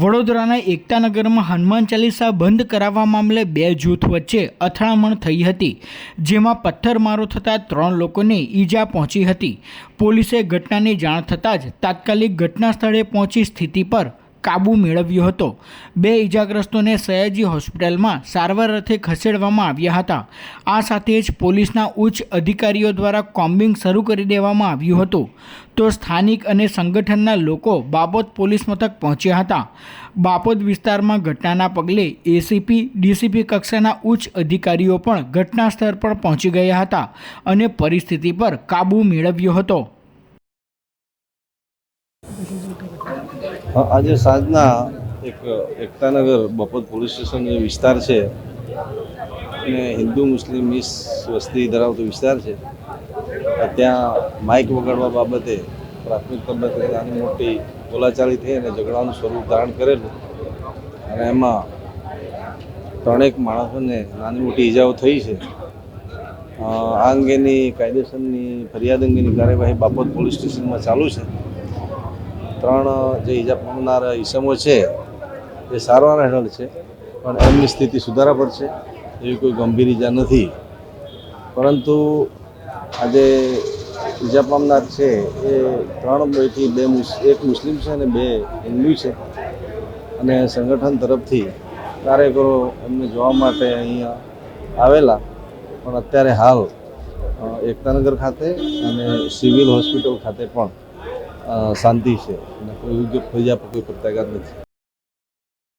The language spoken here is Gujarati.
વડોદરાના એકતાનગરમાં હનુમાન ચાલીસા બંધ કરાવવા મામલે બે જૂથ વચ્ચે અથડામણ થઈ હતી, જેમાં પથ્થરમારો થતાં ત્રણ લોકોને ઈજા પહોંચી હતી. પોલીસે ઘટનાની જાણ થતાં જ તાત્કાલિક ઘટના સ્થળે પહોંચી સ્થિતિ પર કાબૂ મેળવ્યો હતો. બે ઇજાગ્રસ્તોને સયાજી હોસ્પિટલમાં સારવાર અર્થે ખસેડવામાં આવ્યા હતા. આ સાથે જ પોલીસના ઉચ્ચ અધિકારીઓ દ્વારા કોમ્બિંગ શરૂ કરી દેવામાં આવ્યું હતું. તો સ્થાનિક અને સંગઠનના લોકો બાપોદ પોલીસ મથક પહોંચ્યા હતા. બાપોદ વિસ્તારમાં ઘટનાના પગલે એસીપી, ડીસીપી કક્ષાના ઉચ્ચ અધિકારીઓ પણ ઘટના સ્થળ પર પહોંચી ગયા હતા અને પરિસ્થિતિ પર કાબૂ મેળવ્યો હતો. આજે સાંજના એક એકતાનગર બપોર પોલીસ સ્ટેશન જે વિસ્તાર છે, અને હિન્દુ મુસ્લિમ મિસ વસ્તી ધરાવતો વિસ્તાર છે ત્યાં માઇક વગાડવા બાબતે પ્રાથમિક તબક્કે નાની મોટી બોલાચાલી થઈ અને ઝઘડાનું સ્વરૂપ ધારણ કરેલું. અને એમાં ત્રણેક માણસોને નાની મોટી ઈજાઓ થઈ છે. આ અંગેની કાયદેસરની ફરિયાદ અંગેની કાર્યવાહી બાપત પોલીસ સ્ટેશનમાં ચાલુ છે. ત્રણ જે ઈજા પામનાર ઈસમો છે, એ સારવાર હેઠળ છે પણ એમની સ્થિતિ સુધારા પર છે, એવી કોઈ ગંભીર ઈજા નથી. પરંતુ આજે ઈજા પામનાર છે, એ ત્રણ પૈકી બે એક મુસ્લિમ છે અને બે હિન્દુ છે. અને સંગઠન તરફથી કાર્યકરો એમને જોવા માટે અહીંયા આવેલા. પણ અત્યારે હાલ એકતાનગર ખાતે અને સિવિલ હોસ્પિટલ ખાતે પણ શાંતિ છે. અને કોઈ યોગ્ય ફરિયાદ કોઈ પ્રત્યાઘાત નથી.